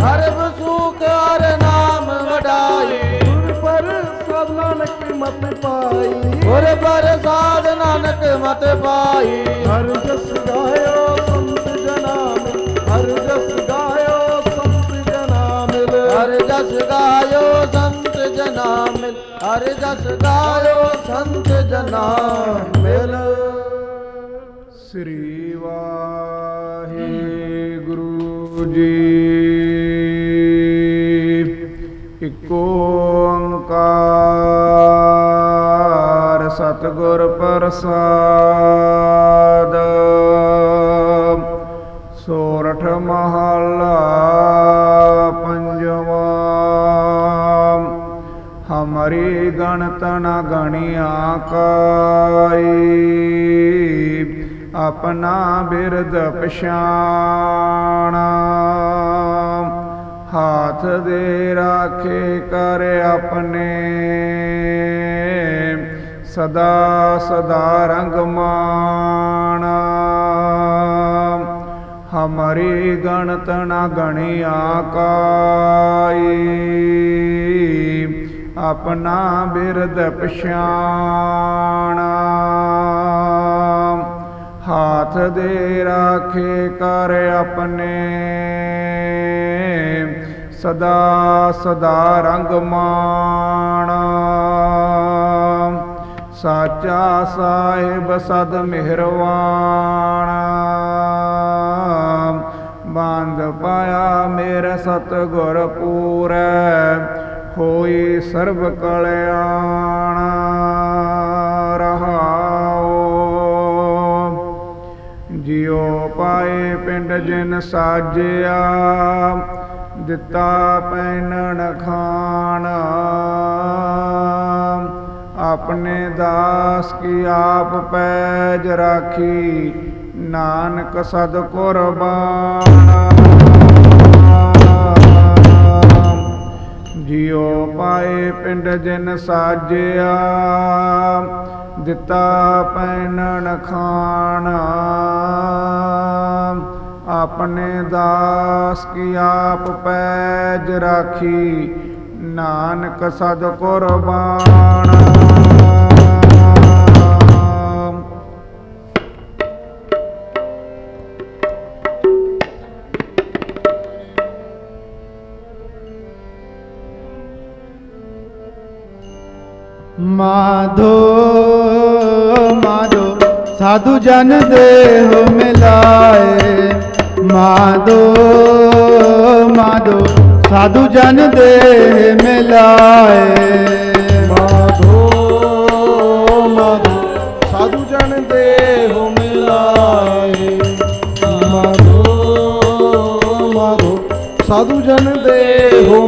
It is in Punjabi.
ਹਰ ਸੁਖ ਹਰ ਨਾਮ ਵਡਾਈ। ਗੁਰ ਪਰ ਸਭ ਨਾਨਕ ਮਤ ਪਾਈ। ਗੁਰ ਪ੍ਰਸਾਦ ਨਾਨਕ ਮਤ ਪਾਈ। ਹਰ ਜਸ ਗਾਇਓ ਸੰਤ ਜਨਾ ਮਿਲ ਹਰ ਜਸ ਗਾਇਓ ਸੰਤ ਜਨਾ ਮਿਲ ਹਰ ਜਸ ਗਾਇਓ ਸੰਤ ਜਨਾ ਮਿਲ ਹਰ ਜਸ ਗਾਇਓ ਸੰਤ ਜਨਾ ਮਿਲ ਸ੍ਰੀ ਵਾਹਿਗੁਰੂ ਜੀ ਓੰਕਾਰ ਸਤਿਗੁਰ ਪ੍ਰਸਾਦ। ਸੋਰਠ ਮਹਲਾ ਪੰਜਵਾ। ਹਮਾਰੀ ਗਣਤ ਨ ਗਣਿਆ ਕਾਈ। ਆਪਣਾ ਬਿਰਦ ਪਛਾਣਾ। ਹਾਥ ਦੇ ਰਾਖੇ ਕਰ ਆਪਣੇ। ਸਦਾ ਸਦਾ ਰੰਗ ਮਾਣਾ। ਹਮਾਰੀ ਗਣਤ ਨਾ ਗਣਿਆ ਕਾਈ ਆਪਣਾ ਬਿਰਦ ਪਛਾਣਾ। ਹਾਥ ਦੇ ਰਾਖੇ ਕਰ ਆਪਣੇ। ਸਦਾ ਸਦਾ ਰੰਗ ਮਾਣਾ ਸਾਚਾ ਸਾਹਿਬ ਸਦ ਮਿਹਰਵਾਨ। ਬੰਦ ਪਾਇਆ ਮੇਰੇ ਸਤਿਗੁਰ ਪੂਰੈ, ਹੋਈ ਸਰਬ ਕਲਿਆਣ। ਰਹਾਓ। ਜਿਉ ਪਾਏ ਪਿੰਡ ਜਿਨ ਸਾਜਿਆ ਦਿੱਤਾ ਪੈਨਣ ਖਾਣ। ਆਪਣੇ ਦਾਸ ਕੀ ਆਪ ਪੈਜ ਰਾਖੀ, ਨਾਨਕ ਸਦ ਕੁਰਬਾਨ। ਜਿਉ ਪਾਏ ਪਿੰਡ ਜਿਨ ਸਾਜਿਆ, ਦਿੱਤਾ ਪੈਨਣ ਖਾਣ। ਆਪਣੇ ਦਾਸ ਕੀ ਆਪ ਪੈਜ ਰਾਖੀ, ਨਾਨਕ ਸਦ ਕੁਰਬਾਨ। ਮਾਧੋ ਮਾਧੋ, ਸਾਧੂ ਜਨ ਦੇਹ ਮਿਲਾਏ। ਮਾਧੋ ਮਾਧੋ ਸਾਧੂ ਜਨ ਦੇਹ ਮਿਲਾਏ। ਮਾਧੋ ਮਾਧੋ ਸਾਧੂ ਜਨ ਦੇਹੁ ਮਿਲਾਏ। ਮਾਧੋ ਮਾਧੋ ਸਾਧੂ ਜਨ ਦੇਹੁ